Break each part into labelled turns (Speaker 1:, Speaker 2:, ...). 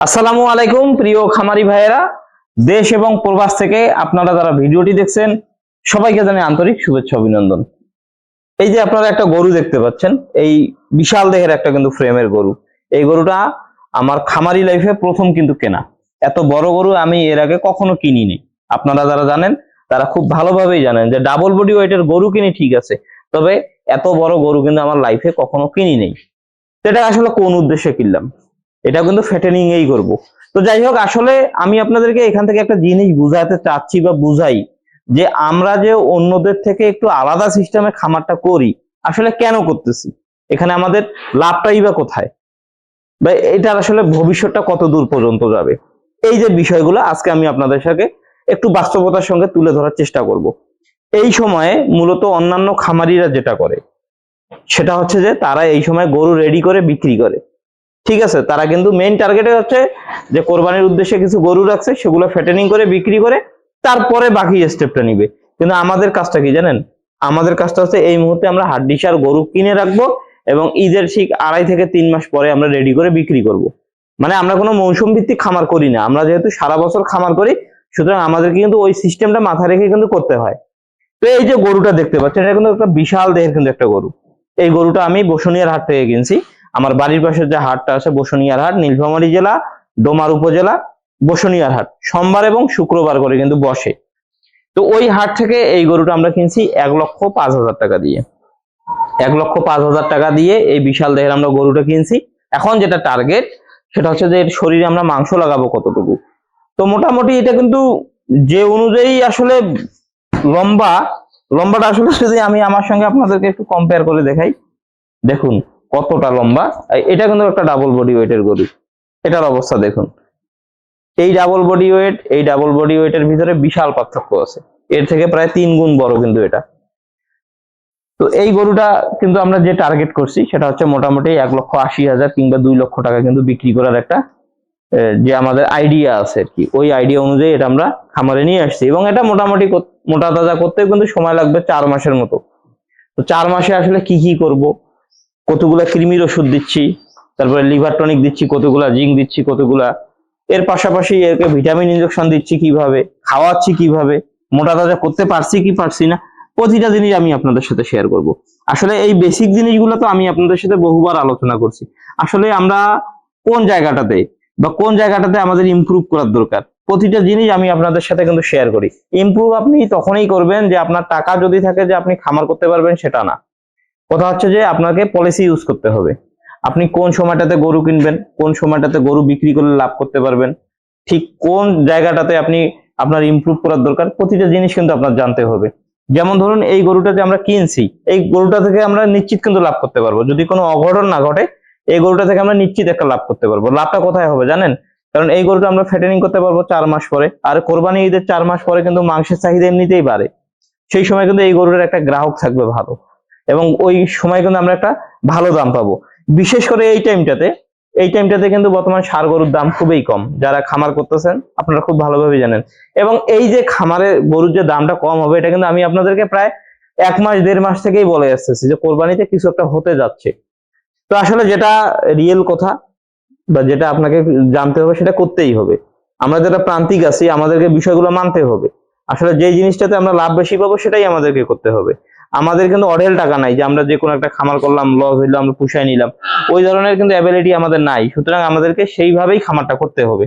Speaker 1: আসসালামু আলাইকুম, প্রিয় খামারি ভাইয়েরা। দেশ এবং প্রবাস থেকে আপনারা যারা ভিডিওটি দেখছেন, সবাইকে জানাই আন্তরিক শুভেচ্ছা, অভিনন্দন। এই যে আপনারা একটা গরু দেখতে পাচ্ছেন, এই বিশাল দেহের একটা কিন্তু ফ্রেমের গরু। এই গরুটা আমার খামারি লাইফে প্রথম কিন্তু কেনা। এত বড় গরু আমি এর আগে কখনো কিনিনি। আপনারা যারা জানেন, তারা খুব ভালোভাবেই জানেন যে ডাবল বডি ওয়েটের গরু কিনি ঠিক আছে, তবে এত বড় গরু কিন্তু আমার লাইফে কখনো কিনি নেই। এটা আসলে কোন উদ্দেশ্যে কিনলাম? এটা কিন্তু ফেটেনিং এই করব। তো যাই হোক আসলে আমি আপনাদেরকে এখান থেকে একটা জিনিস বুঝাতে চাচ্ছি বা বুঝাই যে আমরা যে অন্যদের থেকে একটু আলাদা সিস্টেমে খামারটা করি, আসলে কেন করতেছি? এখানে আমাদের লাভটাই বা কোথায়? বা এটা আসলে ভবিষ্যৎটা কত দূর পর্যন্ত যাবে? এই যে বিষয়গুলো আজকে আমি আপনাদের সাথে একটু বাস্তবতার সঙ্গে তুলে ধরার চেষ্টা করব। এই সময়ে মূলত অন্যান্য খামারিরা যেটা করে, সেটা হচ্ছে যে তারা এই সময় গরু রেডি করে, বিক্রি করে। ঠিক আছে, তারা কিন্তু মেইন টার্গেটে হচ্ছে যে কোরবানির উদ্দেশ্যে কিছু গরু রাখছে, সেগুলো ফেটেনিং করে, বিক্রি করে, তারপরে বাকি স্টেপটা নিবে। কিন্তু আমাদের কাজটা কি জানেন? আমাদের কাজটা হচ্ছে এই মুহূর্তে আমরা হাড্ডিসার গরু কিনে রাখব এবং ঈদের ঠিক আড়াই থেকে তিন মাস পরে আমরা রেডি করে বিক্রি করব। মানে আমরা কোনো মৌসুম ভিত্তিক খামার করি না, আমরা যেহেতু সারা বছর খামার করি, সুতরাং আমাদেরকে কিন্তু ওই সিস্টেমটা মাথা রেখে কিন্তু করতে হয়। তো এই যে গরুটা দেখতে পাচ্ছেন, এটা কিন্তু একটা বিশাল দেহের কিন্তু একটা গরু। এই গরুটা আমি বসুনিয়ার হাট থেকে কিনছি। আমার বাড়ির পাশে যে হাটটা আছে, বসুনিয়ার হাট, নীলফামারী জেলা, ডোমার উপজেলা, বসুনিয়ার হাট। সোমবার এবং শুক্রবার করে কিন্তু বসে। তো ওই হাট থেকে এই গরুটা আমরা কিনছি এক লক্ষ পাঁচ হাজার টাকা দিয়ে। এক লক্ষ পাঁচ হাজার টাকা দিয়ে এই বিশাল দেহের আমরা গরুটা কিনছি। এখন যেটা টার্গেট সেটা হচ্ছে যে এর শরীরে আমরা মাংস লাগাবো কতটুকু। তো মোটামুটি এটা কিন্তু যে অনুযায়ী আসলে লম্বা, লম্বাটা আসলে যদি আমি আমার সঙ্গে আপনাদেরকে একটু কম্পেয়ার করে দেখাই। দেখুন কতটা লম্বা? এটা কিন্তু একটা ডাবল বডি ওয়েটের গরু। এটার অবস্থা দেখুন। এই ডাবল বডি ওয়েট এই ডাবল বডি ওয়েটের ভিতরে বিশাল পার্থক্য আছে। এর থেকে প্রায় তিন গুণ বড় কিন্তু এটা। তো এই গরুটা কিন্তু আমরা যে টার্গেট করছি, সেটা হচ্ছে মোটামুটি এক লক্ষ আশি হাজার কিংবা দুই লক্ষ টাকা কিন্তু বিক্রি করার একটা যে আমাদের আইডিয়া আছে আর কি। ওই আইডিয়া অনুযায়ী এটা আমরা খামারে নিয়ে আসছি। এবং এটা মোটামুটি মোটা তাজা করতে কিন্তু সময় লাগবে চার মাসের মতো। তো চার মাসে আসলে কি কি করব? কতগুলা কৃমির ওষুধ দিচ্ছি, তারপরে লিভার টনিক দিচ্ছি, কতগুলা জিঙ্ক দিচ্ছি, কতগুলা। এর পাশাপাশি একে ভিটামিন ইনজেকশন দিচ্ছি কীভাবে, খাওয়াচ্ছি কীভাবে, মোটা তাজা করতে পারছি কি পারছি না, প্রতিটা জিনিস আমি আপনাদের সাথে শেয়ার করব। আসলে এই বেসিক জিনিসগুলো তো আমি আপনাদের সাথে বহুবার আলোচনা করছি। আসলে আমরা কোন জায়গাটাতে বা কোন জায়গাটাতে আমাদের ইমপ্রুভ করার দরকার, প্রতিটা জিনিস আমি আপনাদের সাথে কিন্তু শেয়ার করি। ইমপ্রুভ আপনি তখনই করবেন যে আপনার টাকা যদি থাকে যে আপনি খামার করতে পারবেন সেটা না। কথা হচ্ছে যে আপনাকে পলিসি ইউজ করতে হবে। আপনি কোন সময়টাতে গরু কিনবেন, কোন সময়টাতে গরু বিক্রি করলে লাভ করতে পারবেন, ঠিক কোন জায়গাটাতে আপনি আপনার ইমপ্রুভ করার দরকার, প্রতিটা জিনিস কিন্তু আপনার জানতে হবে। যেমন ধরুন এই গরুটা যে আমরা কিনছি, এই গরুটা থেকে আমরা নিশ্চিত কিন্তু লাভ করতে পারব। যদি কোনো অঘটন না ঘটে, এই গরুটা থেকে আমরা নিশ্চিত একটা লাভ করতে পারব। লাভটা কোথায় হবে জানেন? কারণ এই গরুটা আমরা ফেটেনিং করতে পারব চার মাস পরে। আর কোরবানি ঈদের চার মাস পরে কিন্তু মাংসের চাহিদা এমনিতেই বাড়ে। সেই সময় কিন্তু এই গরুটার একটা গ্রাহক থাকবে ভালো। এবং ওই সময় কিন্তু আমরা একটা ভালো দাম পাবো। বিশেষ করে এই টাইমটাতে এই টাইমটাতে কিন্তু বর্তমান সার গরুর দাম খুবই কম। যারা খামার করতেছেন, আপনারা খুব ভালোভাবে জানেন। এবং এই যে খামারে গরুর যে দামটা কম হবে, এটা কিন্তু আমি আপনাদেরকে প্রায় এক মাস, দেড় মাস থেকেই বলে আসতেছি যে কোরবানিতে কিছু একটা হতে যাচ্ছে। তো আসলে যেটা রিয়েল কথা বা যেটা আপনাকে জানতে হবে, সেটা করতেই হবে। আমরা যারা প্রান্তিক আছি, আমাদেরকে বিষয়গুলো মানতে হবে। আসলে যে জিনিসটাতে আমরা লাভ বেশি পাবো, সেটাই আমাদেরকে করতে হবে। আমাদের কিন্তু অঢেল টাকা নাই যে আমরা যে কোনো একটা খামার করলাম লস হইল, আমরা পুষাই নিলাম। ওই ধরনের কিন্তু অ্যাবিলিটি আমাদের নাই। সুতরাং আমাদেরকে সেইভাবেই খামারটা করতে হবে।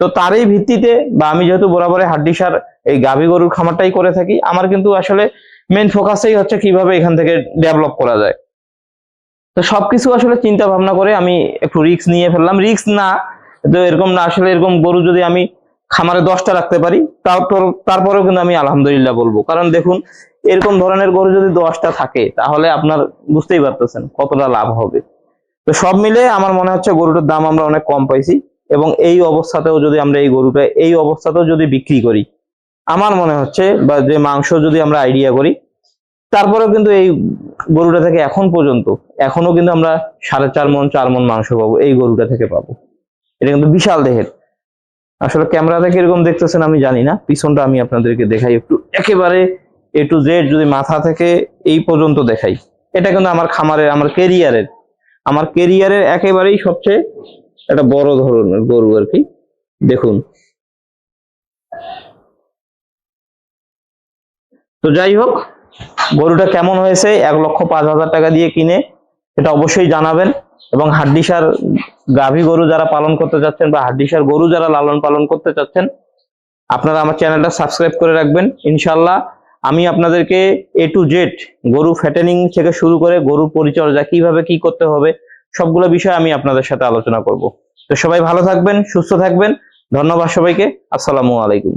Speaker 1: তো তারই ভিত্তিতে বা আমি যেহেতু বরাবরে হাড্ডিসার এই গাভী গরুর খামারটাই করে থাকি, আমার কিন্তু আসলে মেন ফোকাসেই হচ্ছে কীভাবে এখান থেকে ডেভেলপ করা যায়। তো সবকিছু আসলে চিন্তা ভাবনা করে আমি একটু রিক্স নিয়ে ফেললাম। রিক্স না, তো এরকম না, আসলে এরকম গরু যদি আমি খামারে দশটা রাখতে পারি, তারপর তারপরেও কিন্তু আমি আলহামদুলিল্লাহ বলব। কারণ দেখুন এরকম ধরনের গরু যদি দশটা থাকে, তাহলে আপনার বুঝতেই পারতেছেন কতটা লাভ হবে। তো সব মিলে আমার মনে হচ্ছে গরুটার দাম আমরা অনেক কম পাইছি এবং এই অবস্থাতেও যদি আমরা এই গরুটা, এই অবস্থাতেও যদি বিক্রি করি, আমার মনে হচ্ছে বা যে মাংস যদি আমরা আইডিয়া করি, তারপরেও কিন্তু এই গরুটা থেকে এখন পর্যন্ত, এখনও কিন্তু আমরা সাড়ে চার মন চার মন মাংস পাবো, এই গরুটা থেকে পাবো। এটা কিন্তু বিশাল দেহের। আসলে ক্যামেরা থেকে এরকম দেখতেছেন আমি জানি না, পিছনটা আমি আপনাদেরকে দেখাই একটু। একেবারে এ টু জেড যদি মাথা থেকে এই পর্যন্ত দেখাই, এটা কিন্তু আমার খামারের, আমার কেরিয়ারের আমার কেরিয়ারের একেবারেই সবচেয়ে একটা বড় ধরনের গরু আর কি। দেখুন। তো যাই হোক, গরুটা কেমন হয়েছে? এক লক্ষ পাঁচ হাজার টাকা দিয়ে কিনে, সেটা অবশ্যই জানাবেন। এবং হাড্ডিসার গাভী গরু যারা পালন করতে চাচ্ছেন বা হাড্ডিসার গরু যারা লালন পালন করতে চাচ্ছেন, আপনারা আমার চ্যানেলটা সাবস্ক্রাইব করে রাখবেন। ইনশাল্লাহ আমি আপনাদেরকে এ টু জেড গরু ফ্যাটেনিং থেকে শুরু করে গরু পরিচর্যা কীভাবে কি করতে হবে, সবগুলো বিষয় আমি আপনাদের সাথে আলোচনা করব। তো সবাই ভালো থাকবেন, সুস্থ থাকবেন। ধন্যবাদ সবাইকে। আসসালামু আলাইকুম।